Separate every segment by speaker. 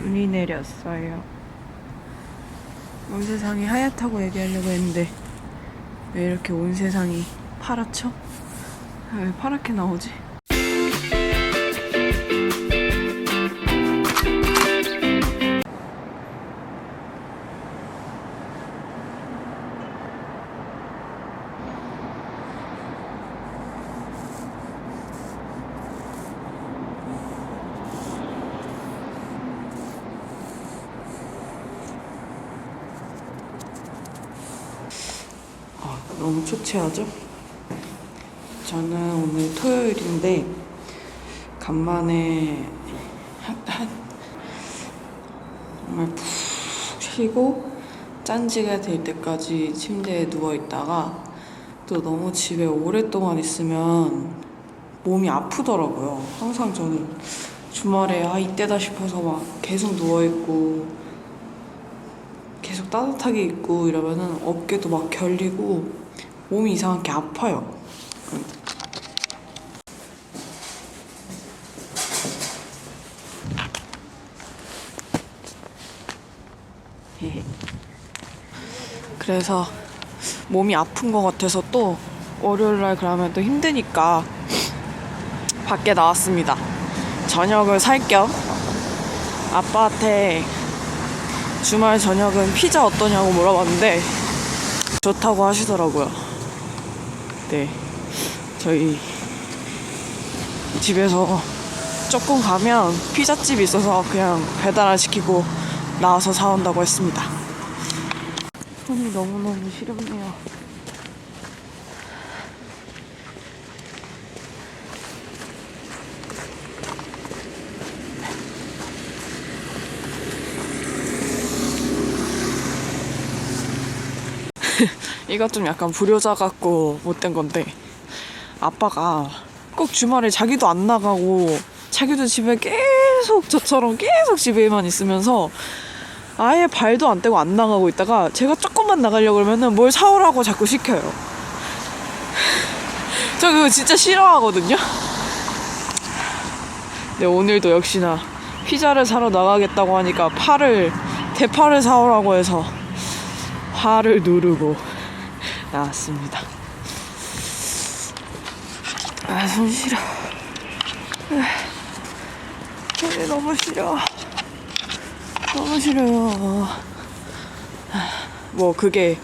Speaker 1: 눈이 내렸어요. 온 세상이 하얗다고 얘기하려고 했는데 왜 이렇게 온 세상이 파랗죠? 아, 왜 파랗게 나오지? 너무 초췌하죠? 저는 오늘 토요일인데 간만에 정말 푹 쉬고 짠지가 될 때까지 침대에 누워 있다가 또 너무 집에 오랫동안 있으면 몸이 아프더라고요. 항상 저는 주말에 아 이때다 싶어서 막 계속 누워 있고 계속 따뜻하게 입고 이러면은 어깨도 막 결리고 몸이 이상하게 아파요. 예. 그래서 몸이 아픈 것 같아서 또 월요일 날 그러면 또 힘드니까 밖에 나왔습니다. 저녁을 살 겸 아빠한테 주말 저녁은 피자 어떠냐고 물어봤는데 좋다고 하시더라고요. 네. 저희 집에서 조금 가면 피자집이 있어서 그냥 배달을 시키고 나와서 사온다고 했습니다. 손이 너무너무 시렵네요. 이거 좀 약간 불효자 같고 못된 건데 아빠가 꼭 주말에 자기도 안 나가고 자기도 집에 계속 저처럼 계속 집에만 있으면서 아예 발도 안 떼고 안 나가고 있다가 제가 조금만 나가려고 그러면은 뭘 사오라고 자꾸 시켜요. 저 그거 진짜 싫어하거든요. 네, 오늘도 역시나 피자를 사러 나가겠다고 하니까 팔을 대파를 사오라고 해서 화를 누르고 나왔습니다. 아, 손 시려. 손이 너무 시려. 너무 싫어요. 뭐, 그게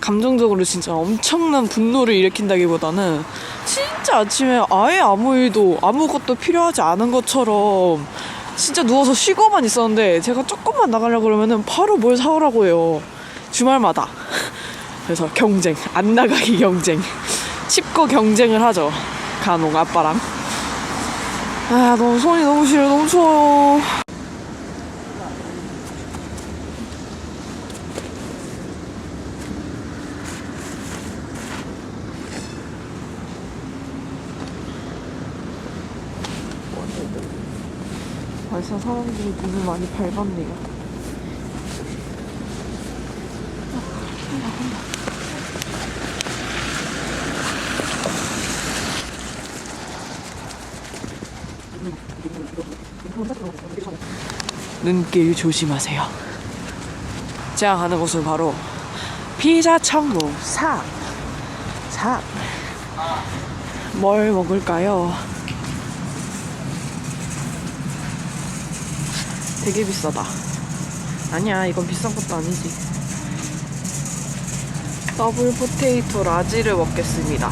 Speaker 1: 감정적으로 진짜 엄청난 분노를 일으킨다기보다는 진짜 아침에 아예 아무 일도 아무것도 필요하지 않은 것처럼 진짜 누워서 쉬고만 있었는데 제가 조금만 나가려고 그러면은 바로 뭘 사오라고 해요. 주말마다. 그래서 경쟁, 안 나가기 경쟁. 칩고 경쟁을 하죠. 간혹 아빠랑. 아, 너무 손이 너무 시려, 너무 추워요. 벌써 사람들이 눈을 많이 밟았네요. 눈길 조심하세요. 제가 가는 곳은 바로 피자 천국 3. 3. 뭘 먹을까요? 되게 비싸다. 아니야, 이건 비싼 것도 아니지. 더블 포테이토 라지를 먹겠습니다.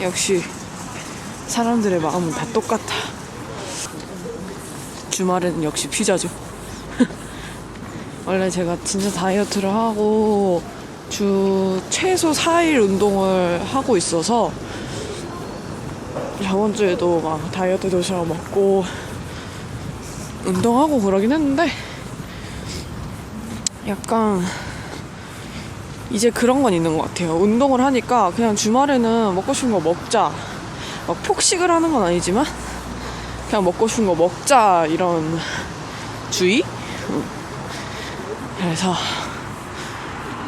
Speaker 1: 역시 사람들의 마음은 다 똑같아. 주말에는 역시 피자죠. 원래 제가 진짜 다이어트를 하고 주 최소 4일 운동을 하고 있어서 저번 주에도 막 다이어트 도시락 먹고 운동하고 그러긴 했는데 약간 이제 그런 건 있는 것 같아요. 운동을 하니까 그냥 주말에는 먹고 싶은 거 먹자. 막 폭식을 하는 건 아니지만 그냥 먹고 싶은 거 먹자 이런 주의? 응. 그래서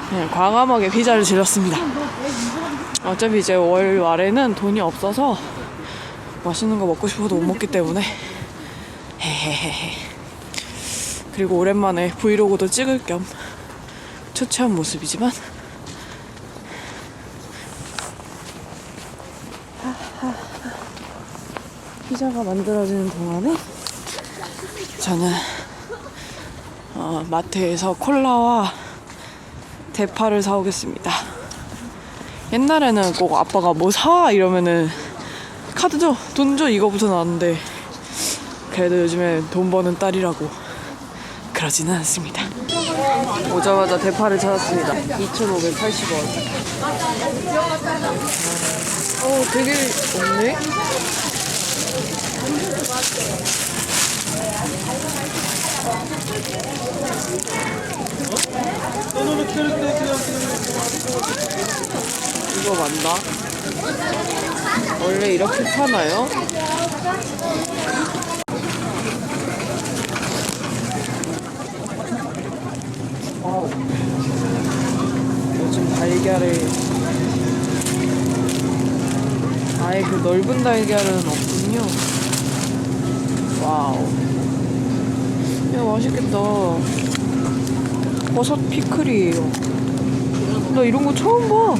Speaker 1: 그냥 과감하게 피자를 질렀습니다. 어차피 이제 월 말에는 돈이 없어서 맛있는 거 먹고 싶어도 못 먹기 때문에 헤헤헤헤. 그리고 오랜만에 브이로그도 찍을 겸 초췌한 모습이지만. 피자가 만들어지는 동안에? 저는 어, 마트에서 콜라와 대파를 사오겠습니다. 옛날에는 꼭 아빠가 뭐 사? 이러면은 카드 줘, 돈 줘 이거부터 나왔는데 그래도 요즘엔 돈 버는 딸이라고 그러지는 않습니다. 오자마자 대파를 찾았습니다. 2,580원. 어, 되게 없네? 이거 맞나? 원래 이렇게 파나요? 어우. 요즘 달걀에 아예 그 넓은 달걀은 없군요. 와우. 야, 맛있겠다. 버섯 피클이에요. 나 이런 거 처음 봐.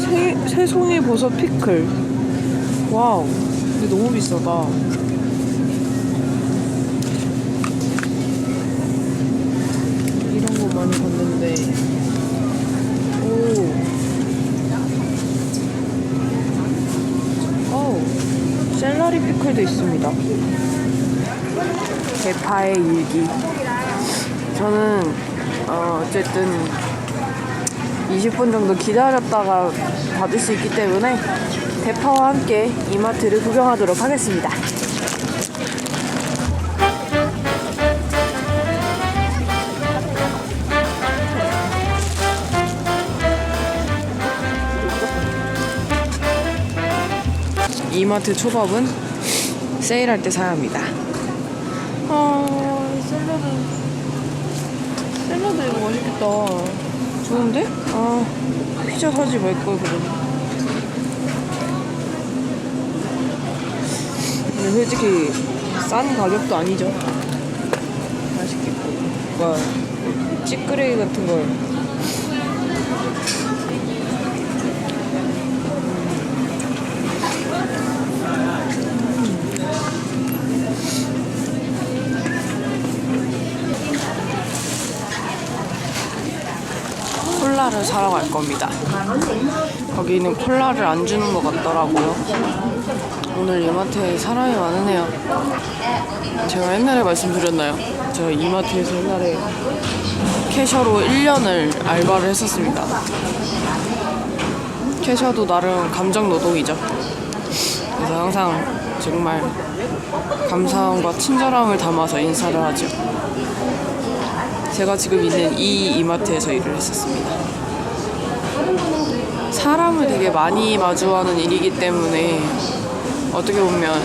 Speaker 1: 새, 새송이 버섯 피클. 와우. 근데 너무 비싸다. 이런 거 많이 봤는데. 오. 오. 샐러리 피클도 있습니다. 대파의 일기. 저는 어, 어쨌든 20분 정도 기다렸다가 받을 수 있기 때문에 대파와 함께 이마트를 구경하도록 하겠습니다. 이마트 초밥은 세일할 때 사야 합니다. 아, 샐러드. 샐러드 이거 맛있겠다. 좋은데? 아, 피자 사지 말걸, 그럼. 근데 솔직히 싼 가격도 아니죠. 맛있겠고. 뭔가 찌끄레기 같은 걸. 콜라를 사러 갈 겁니다. 거기는 콜라를 안 주는 것 같더라고요. 오늘 이마트에 사람이 많으네요. 제가 옛날에 말씀드렸나요? 제가 이마트에서 옛날에 캐셔로 1년을 알바를 했었습니다. 캐셔도 나름 감정 노동이죠. 그래서 항상 정말 감사함과 친절함을 담아서 인사를 하죠. 제가 지금 있는 이 이마트에서 일을 했었습니다. 사람을 되게 많이 마주하는 일이기 때문에 어떻게 보면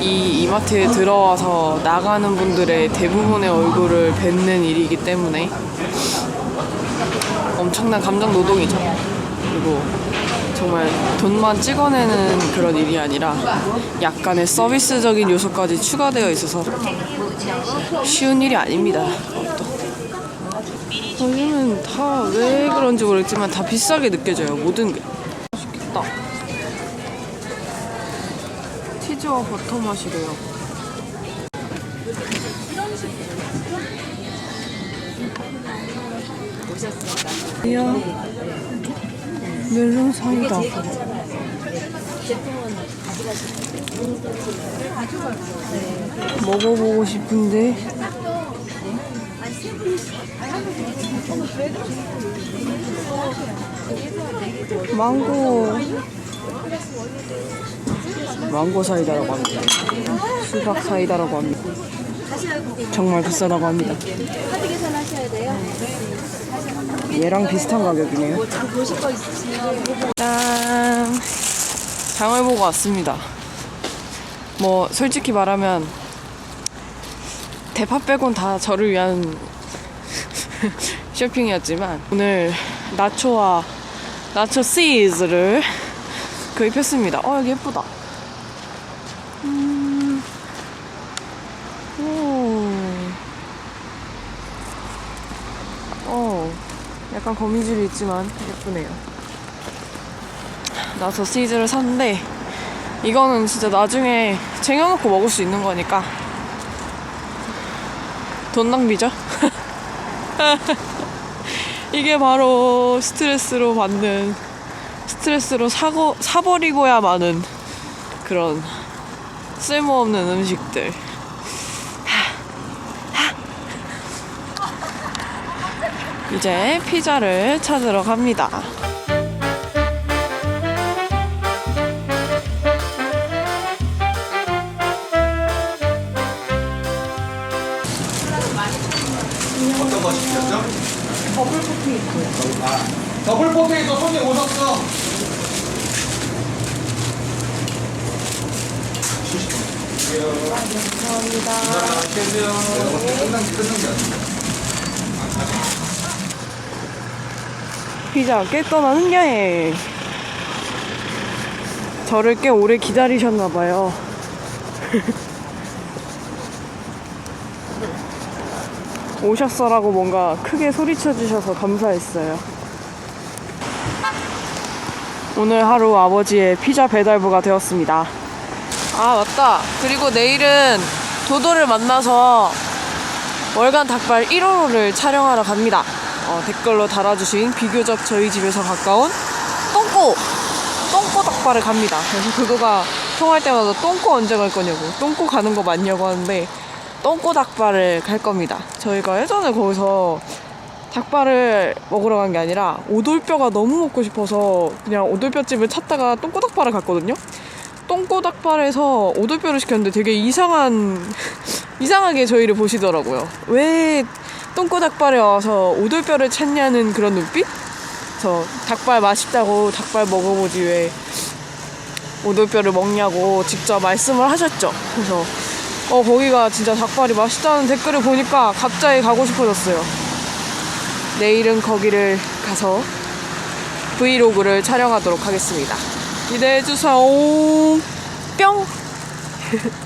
Speaker 1: 이 이마트에 들어와서 나가는 분들의 대부분의 얼굴을 뵙는 일이기 때문에 엄청난 감정 노동이죠. 그리고 정말 돈만 찍어내는 그런 일이 아니라 약간의 서비스적인 요소까지 추가되어 있어서 쉬운 일이 아닙니다. 또 요즘은 다 왜 그런지 모르겠지만 다 비싸게 느껴져요. 모든 게. 맛있겠다. 치즈와 버터 맛이래요. 이야, 멜론 사이다. 먹어보고 싶은데 망고 망고 사이다라고 합니다. 수박 사이다라고 합니다. 정말 비싸다고 합니다. 얘랑 비슷한 가격이네요. 짠! 장을 보고 왔습니다. 뭐 솔직히 말하면 대파 빼곤 다 저를 위한 쇼핑이었지만 오늘 나초와 나초 시즈를 구입했습니다. 어 여기 예쁘다. 음... 어, 약간 거미줄이 있지만 예쁘네요. 나초 시즈를 샀는데 이거는 진짜 나중에 쟁여놓고 먹을 수 있는 거니까 돈 낭비죠? 이게 바로 스트레스로 받는 스트레스로 사고 사버리고야 마는 그런 쓸모없는 음식들. 이제 피자를 찾으러 갑니다.
Speaker 2: 더블 포테이토. 아, 더블 포테이토 손님 오셨어. 감사합니다. 계세요. 끝난 게 끝난 게 아니에요.
Speaker 1: 피자 깨 떠나는 여행. 저를 꽤 오래 기다리셨나봐요. 오셨어라고 뭔가 크게 소리쳐 주셔서 감사했어요. 오늘 하루 아버지의 피자 배달부가 되었습니다. 아, 맞다. 그리고 내일은 도도를 만나서 월간 닭발 1호를 촬영하러 갑니다. 어, 댓글로 달아주신 비교적 저희 집에서 가까운 똥꼬! 똥꼬 닭발을 갑니다. 그래서 그거가 통할 때마다 똥꼬 언제 갈 거냐고, 똥꼬 가는 거 맞냐고 하는데, 똥꼬 닭발을 갈 겁니다. 저희가 예전에 거기서 닭발을 먹으러 간 게 아니라 오돌뼈가 너무 먹고 싶어서 그냥 오돌뼈집을 찾다가 똥꼬 닭발을 갔거든요. 똥꼬 닭발에서 오돌뼈를 시켰는데 되게 이상한 이상하게 저희를 보시더라고요. 왜 똥꼬 닭발에 와서 오돌뼈를 찾냐는 그런 눈빛? 그래서 닭발 맛있다고 닭발 먹어보지 왜 오돌뼈를 먹냐고 직접 말씀을 하셨죠. 그래서 어 거기가 진짜 닭발이 맛있다는 댓글을 보니까 갑자기 가고 싶어졌어요. 내일은 거기를 가서 브이로그를 촬영하도록 하겠습니다. 기대해주세요. 뿅!